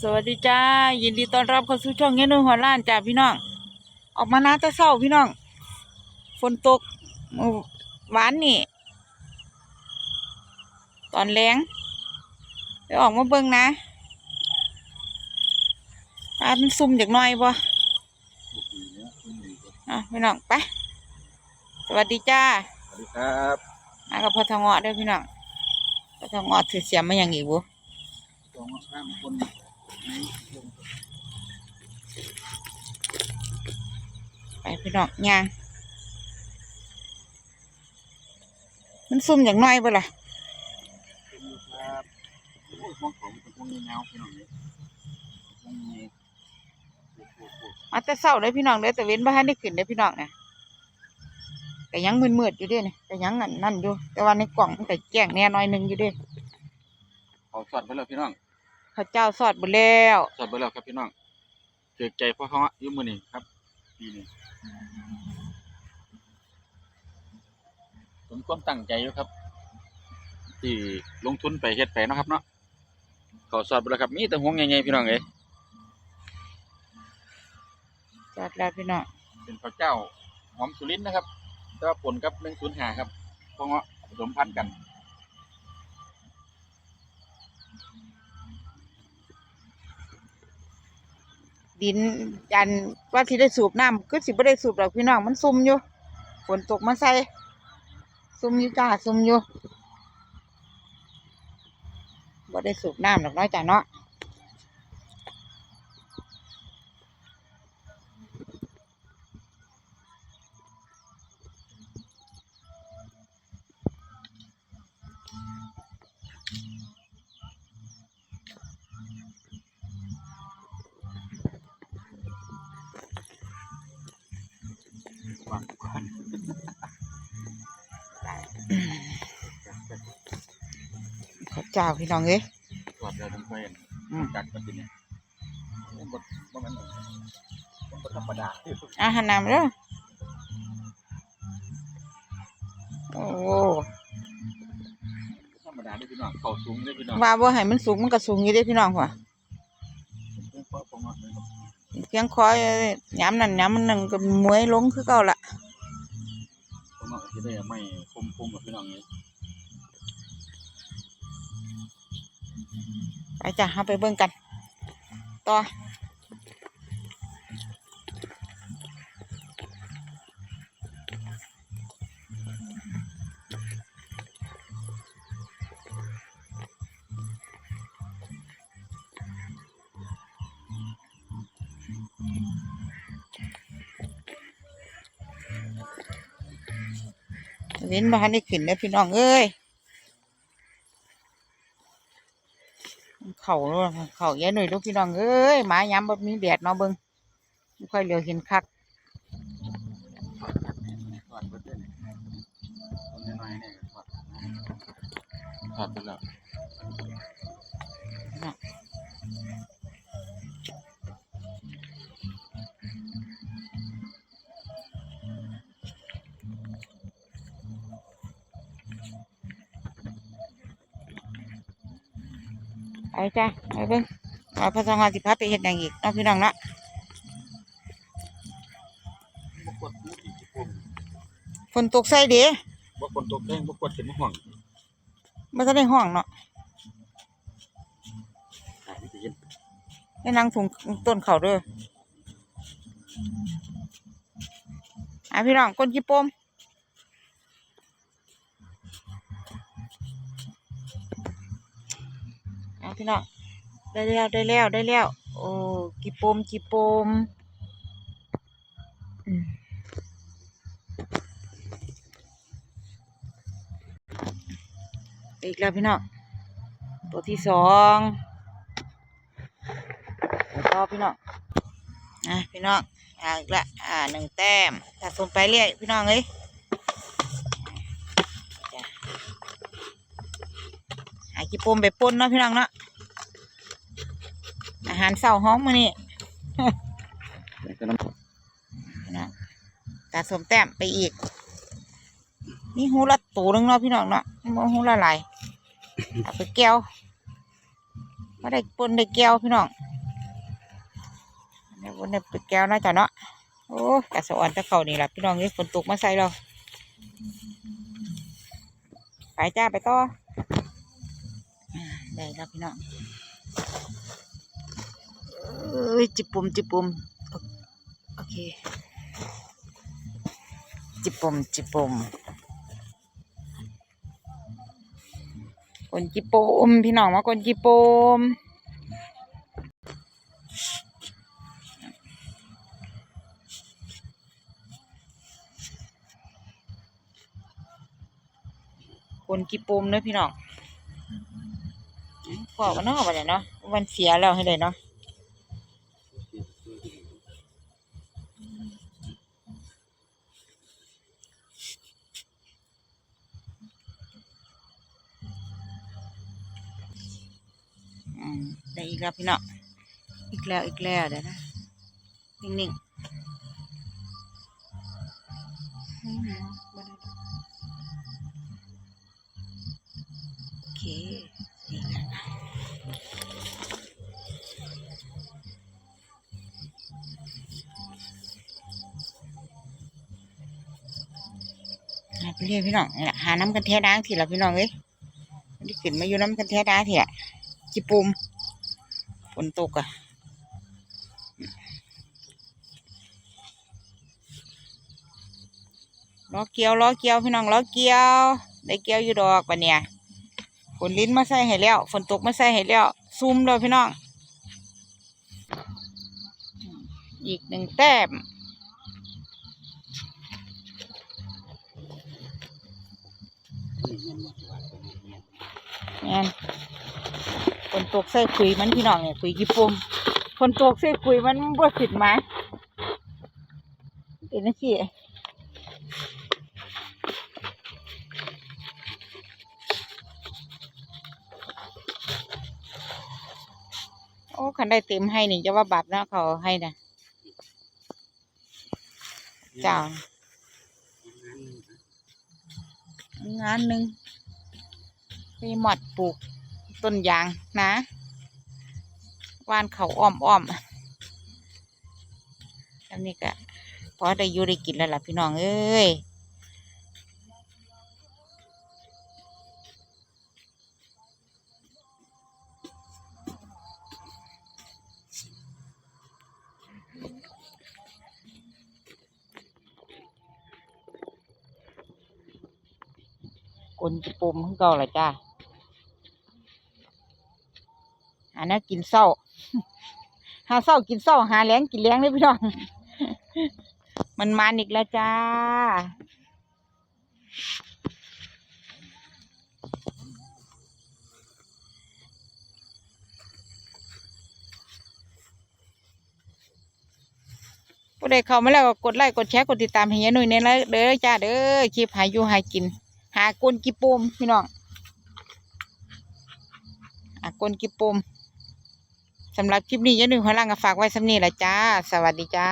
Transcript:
สวัสดีจ้า ยินดีต้อนรับเข้าสู่ช่องเงี้ยนุ่นหัวล้านจ้าพี่น้อง ออกมานาแต่เศร้าพี่น้อง ฝนตกมื้อหวานนี่ ตอนแรงเดี๋ยวออกมาเบิ่งนะปลามันซุ่มจากหน้อยบ่อะพี่น้องไป สวัสดีจ้า สวัสดีครับมากับพ่อทองเงาะเด้วยพี่น้องพ่อทองเงาะถือเสียมมาอย่างอีกบุ สองสามคนในวง ไปพี่น้องย่างมันซุ่มอย่างน้อยบ่ล่ะมาแต่เช้าเลยพี่น้องเลยแต่เว้นบ่ทันได้ขึ้นเลยพี่น้องเนี่ยแต่ยังมืดๆอยู่ด้เนี่ยแต่ยังนั่นนั่นอยู่ แต่ว่าในกล่องมันแต่แจ้งแน่น้อยหนึงอยู่ด้เขาสอดไปแล้วพี่น้อง ข้าวเจ้าสอดบ่แล้วสอดไปแล้วครับพี่น้องเจอใจพ่อเขาอะอยุ่มือนี่ครับปีนี้ผมความตั้งใจอยู่ครับ ที่ลงทุนไปเฮ็ดไปเนาะครับเนาะเขาสอดไปแล้วครับมีแต่ห่วงใหญ่ๆพี่น้องเอ้ยสอดแล้วพี่น้องเป็นข้าวเจ้าหอมสุรินทร์นะครับแต่ว่าผลกับหนึ่งศูนย์หาครับเพราะว่าผสมพันธุ์กัน ดินยันว่าสิได้สูบน้ำก็สิบ่ได้สูบหรอกพี่น้องมันซุ่มอยู่ฝนตกมาใส่ซุ่มอยู่จ้าซุ่มอยู่บ่ได้สูบน้ำหรอกน้อยจ้าเนาะ ข้าวเจ้าพี่น้องเอ้ยตรวจแล้วผมเคยเห็นอืมจัดกันทีเนี่ยมันบดมันมันมันบดธรรมดาอาหารน้ำเด้อโอ้ธรรมดาด้วยพี่น้องเขาสูงด้วยพี่น้องว่าบ่ให้มันสูงมันก็สูงอยู่เด้พี่น้องว่ะเพิ่งเพาะผมว่าเลยครับเพียงคอยย้ำนั่นย้ำมันนั่นก็มวยลงคือเก่าละผมว่าจะได้ไม่ค มคมแบบพี่น้องนี้ไปจ้ะเอาไปเบิ่งกัน ต่อ เว้นบ้านได้ขึ้นแล้วพี่น้องเอ้ยเข่าเลยเขาแย่หน่อยลูกพี่น้องเอ้ยหมาย้ำแบบมีแดดเนาะเบิ่งไม่ค่อยเหลียวเห็นคักถอดไปแล้ว ไปจ้ะไปเบิ่งว่าพระสงฆ์สิพาไปเฮ็ดหยังอีกเนาะพี่น้องเนาะบกดมือที่ที่ผมฝนตกใส่เด้บกดตกแดงบกดขึ้นมาห่วงไม่ทันได้ห้องเนาะหายไปเย็นได้นั่งถุงต้นเขาเด้ออะพี่น้องก้นขี้โปม อะพี่น้องได้แล้วได้แล้วได้แล้วโอ้กี่ปมกี่ปมอีกแล้วพี่น้องตัวที่สองต่อพี่น้องอะพี่น้องอะอีกละอ่าหนึ่งแต้มสะสมไปเรื่อยพี่น้องเอ้ยจ้ะหา กี่ปมไปป่นเนาะพี่น้องเนาะอาหารเช้าห้องมื้อนี้ก็น้ำพี่น้องสมแต้มไปอีก นี่หูละตัวหนึงเนาะพี่น้องเนาะบ่หูละลายเอาไปแก้วมาได้ปนได้แก้วพี่น้องเคนในปิดแก้วนะจ๊ะเนาะโอ้กะสอ่อนตะเข่านี่แหละพี่น้องนี่ฝนตกมาใส่เราไปจ้าไปต่อ ได้แล้วพี่น้องเอ้ยจิบปุ่มจิบปุ่มโอเค จิบปุ่มจิบปุ่มคนจิบปุ่มพี่น้องมาคนจิบปุ่มคนกี่ปมเนอะพี่น้อง พอกันเนาะวันนี้เนาะวันเสียแล้วให้เลยเนาะอืมได้อีกแล้วพี่เน้องอีกแล้วอีกแล้วเดี๋ยวนะนิ่งๆนิ่งๆ ไปเรื่อยพี่น้องนี่แหละหาน้ำกันแท้ด่างทีละพี่น้องเอ้ยนได้ขึ้นมาอยู่น้ำกันแท้ด่างทีละจิปุ่มฝนตกอะล้อเกียวล้อเกียวพี่น้องล้อเกียว ได้เกียวอยู่ดอกปะเนี่ยฝนลิ้นมาใส่ให้แล้วฝนตกมาใส่ให้แล้วซุ่มเลยพี่น้อง อีกหนึ่งแต้ม แม่นฝนตกใส่คุยมันพี่น้องเนี่ยคุยกี่ปุ่มฝนตกใส่คุยมันบ่ขึ้นมาเป็นจังซี่โอ้คันได้เต็มให้นี่จะว่าบาปนะเขาให้นะจ้า งานหนึ่งไปหมดปลูกต้นยางนะวานเขาอ้อมอ้อมอันนี้ก็พอได้อยู่ได้กินแล้วล่ะพี่น้องเอ้ย กลจิปุ่มขึ้นเก่าละจ้าหาแนวกินเศร้า หาเศร้ากินเศร้าหาแรงกินแรงเลยพี่น้อง มันมันอีกแล้วจ้า ผู้ใดเข้ามาแล้วก็กดไลค์กดแชร์กดติดตามให้ยายหนุ่ยในไลฟ์เด้อจ้าเด้อคลิปหาอยู่หายกิน หากลกิปมพี่น้องหากลกิปมสำหรับคลิปนี้ยายหนึ่งพลังกับฝากไว้สำนี้ละจ้า สวัสดีจ้า